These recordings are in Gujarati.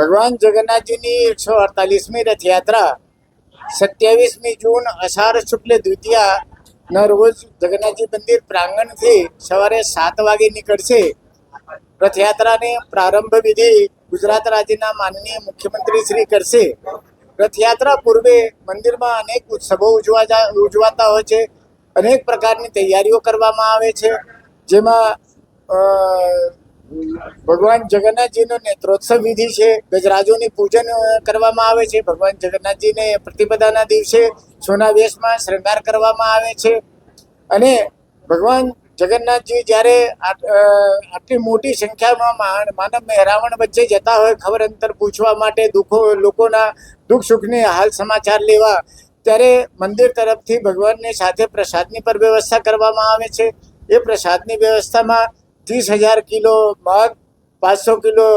ભગવાન જગન્નાથજીની એકસો અડતાલીસમી રથયાત્રા સત્યાવીસમી જૂન અષાઢ શુક્લ દ્વિતીયાના રોજ જગન્નાથજી મંદિર પ્રાંગણથી સવારે સાત વાગે નીકળશે. રથયાત્રાની પ્રારંભ વિધિ ગુજરાત રાજ્યના માનનીય મુખ્યમંત્રી શ્રી કરશે. રથયાત્રા પૂર્વે મંદિરમાં અનેક ઉત્સવો ઉજવા ઉજવાતા હોય છે. અનેક પ્રકારની તૈયારીઓ કરવામાં આવે છે. જેમાં ભગવાન જગન્નાથજીનો નેત્રોત્સવ વિધિ છે, ગજરાજોની પૂજન કરવામાં આવે છે, ભગવાન જગન્નાથજીને પ્રતિપદાના દિવસે સોના વેશમાં શૃંગાર કરવામાં આવે છે. અને ભગવાન જગન્નાથજી જ્યારે આટ- આટલી મોટી સંખ્યામાં માનવ મહેરામણ વચ્ચે જતા હોય, ખબર અંતર પૂછવા માટે દુઃખો, લોકોના દુઃખ સુખની હાલ સમાચાર લેવા, ત્યારે મંદિર તરફથી ભગવાનની સાથે પ્રસાદની પર વ્યવસ્થા કરવામાં આવે છે. એ પ્રસાદની વ્યવસ્થામાં ત્રીસ હજાર કિલો मग પાંચસો કિલો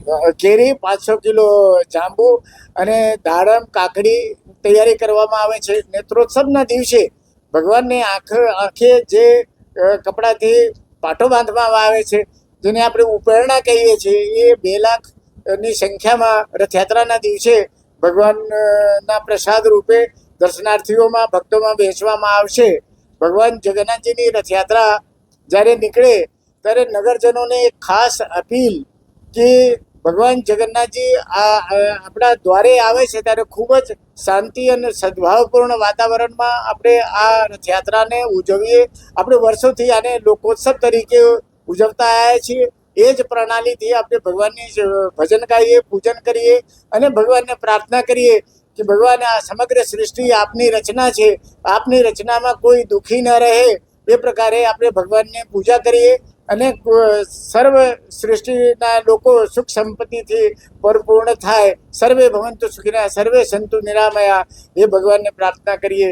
किलो કેરી, પાંચસો કિલો જાંબુ અને દાડમ, કાકડી તૈયારી કરવામાં આવે છે. નેત્રોત્સવના દિવસે ભગવાનની આંખ, આંખે જે કપડાથી પાટો બાંધવામાં આવે છે, જેને આપણે ઉપરણા કહીએ છીએ, એ બે લાખની સંખ્યામાં રથયાત્રાના દિવસે ભગવાનના પ્રસાદ રૂપે દર્શનાર્થીઓમાં, ભક્તોમાં વહેંચવામાં આવશે. ભગવાન જગન્નાથજીની રથયાત્રા જ્યારે નીકળે, ત્યારે નગરજનોને એક ખાસ અપીલ કે ભગવાન જગન્નાથજી આ આપણા દ્વારે આવે છે, ત્યારે ખૂબ જ શાંતિ અને સદભાવપૂર્ણ વાતાવરણમાં આપણે આ રથયાત્રાને ઉજવીએ. આપણે વર્ષોથી આને લોકોત્સવ તરીકે ઉજવતા આવ્યા છીએ. એ જ પ્રણાલીથી આપણે ભગવાનની ભજન ગાઈએ, પૂજન કરીએ અને ભગવાનને પ્રાર્થના કરીએ કે ભગવાન આ સમગ્ર સૃષ્ટિ આપની રચના છે. આપની રચનામાં કોઈ દુઃખી ન રહે. એ પ્રકારે આપણે ભગવાનને પૂજા કરીએ અને સર્વ સૃષ્ટિના લોકો સુખ સંપત્તિથી પરિપૂર્ણ થાય. સર્વે ભવંતુ સુખીના, સર્વે સંતુ નિરામયા. એ ભગવાનને પ્રાર્થના કરીએ.